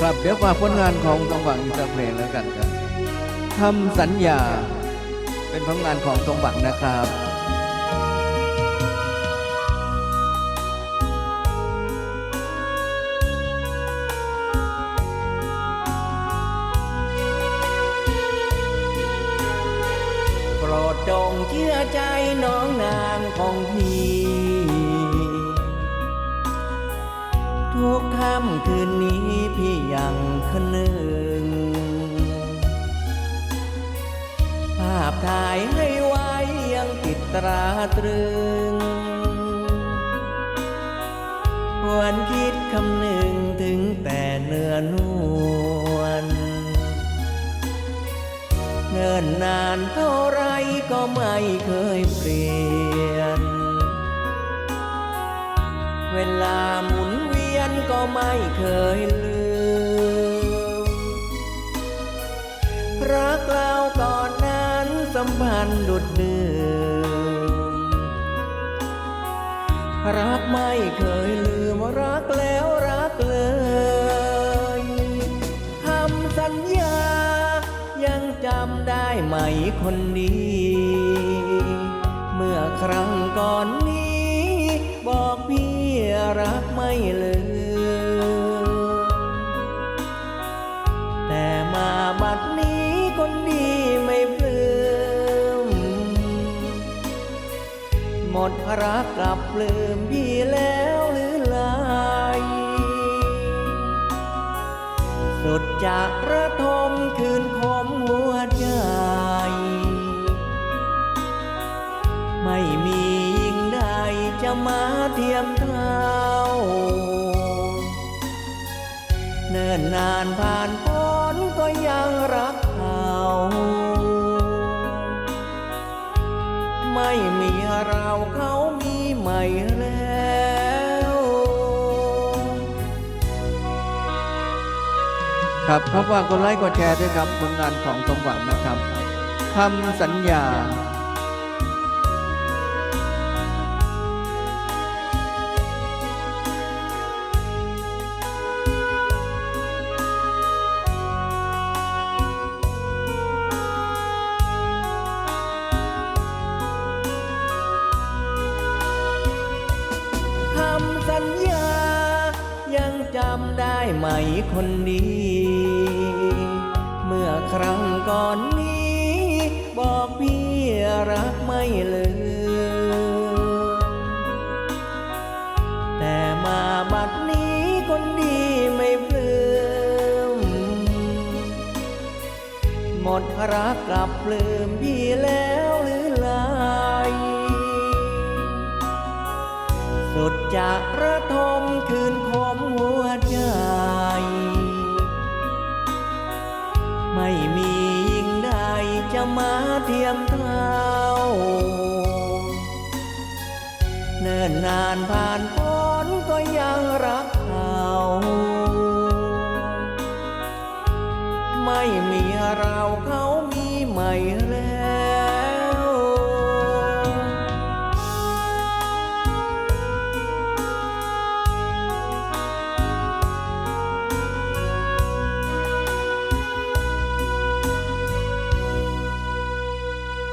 ครับเดี๋ยวฝากผลงานของตรงหวังอีกสักเพลงแล้วกันครับทำสัญญาเป็นผลงานของตรงหวังนะครับโปรดจงเชื่อใจน้องนางของพี่ ค่ำคืนนี้พี่ยังคะนึงภาพถ่ายให้ไว้ยังติดตราตรึงหวนคิดคำหนึ่งถึงแต่เนื้อนวลเนิ่นนานเท่าไรก็ไม่เคยเปลี่ยน ก็ไม่เคยลืม รักเราก่อนนั้นสัมพันธ์ดุดเดืมรักไม่เคยลืม รักแล้วรักเลยคำสัญญา ยังจำได้ไหมคนดี เมื่อครั้งก่อนนี้ บอกพี่รักไม่ลืม มดรักกลับลืมพี่แล้วหรือไรสุดจะระทมคืนคมหัวใจ ไม่มียิ่งใดจะมาเทียมเท่า เนิ่นนานผ่านพ้นก็ยังรักเขา ไม่มีเราเขามีใหม่แล้วครับขอฝากดไลค์กดแชร์ด้วยครับผลงานของสมหวังนะครับคำสัญญา ได้ไหมคนดี เมื่อครั้งก่อนนี้ บอกพี่รักไม่ลืมแต่มาบัดนี้คนดีไม่ปลื้มหมดรักกลับปลื้มพี่แล้วหรือไรสุดจะ เทียมเท่าเนิ่นนานผ่านพ้นก็ยังรักเขาไม่มีเราเขามีใหม่แล